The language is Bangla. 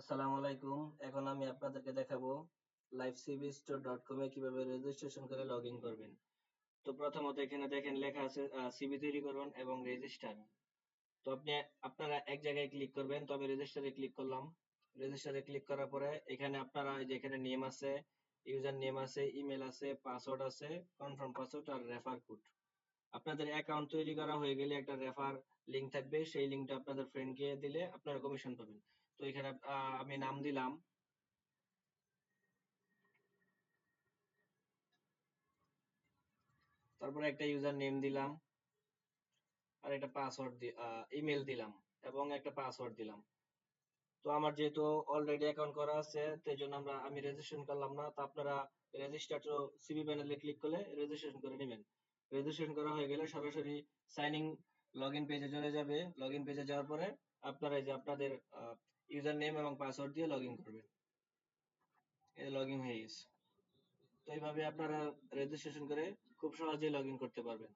আসসালামু আলাইকুম। এখন আমি আপনাদেরকে দেখাবো livecvstore.com এ কীভাবে রেজিস্ট্রেশন করে লগ ইন করবেন। তো প্রথমত এখানে দেখেন লেখা আছে সিভি তৈরি করুন এবং রেজিস্টার তো আপনি, আপনারা এক জায়গায় ক্লিক করবেন, তো আমি রেজিস্টারে ক্লিক করলাম। রেজিস্টারে ক্লিক করার পরে এখানে আপনারা যে এখানে নেম আছে ইউজার নেম আছে ইমেল আছে পাসওয়ার্ড আছে কনফার্ম পাসওয়ার্ড আর রেফার কোড আপনাদের অ্যাকাউন্ট তৈরি করা হয়ে গেলে একটা রেফার লিংক থাকবে। সেই লিংকটা আপনাদের ফ্রেন্ডকে দিলে আপনারা কমিশন পাবেন। তো এখানে আমি নাম দিলাম। তারপরে একটা ইউজার নেম দিলাম। আর একটা পাসওয়ার্ড ইমেল দিলাম এবং একটা পাসওয়ার্ড দিলাম। তো আমার যেহেতু অলরেডি অ্যাকাউন্ট করা আছে সেই জন্য আমরা, আমি রেজিস্ট্রেশন করলাম না। তো আপনারা রেজিস্টার টু সিবি প্যানেলে ক্লিক করলে রেজিস্ট্রেশন করে নেবেন। রেজিস্ট্রেশন করা হয়ে গেলে সরাসরি সাইন ইন লগ ইন পেজে চলে যাবে। লগ ইন পেজে যাওয়ার পরে আপনারা এই যে আপনাদের ইউজার নেম এবং পাসওয়ার্ড দিয়ে লগ ইন করবেন। এই লগ ইন হয়ে গেছে। তো এইভাবে আপনারা রেজিস্ট্রেশন করে খুব সহজেই লগ ইন করতে পারবেন।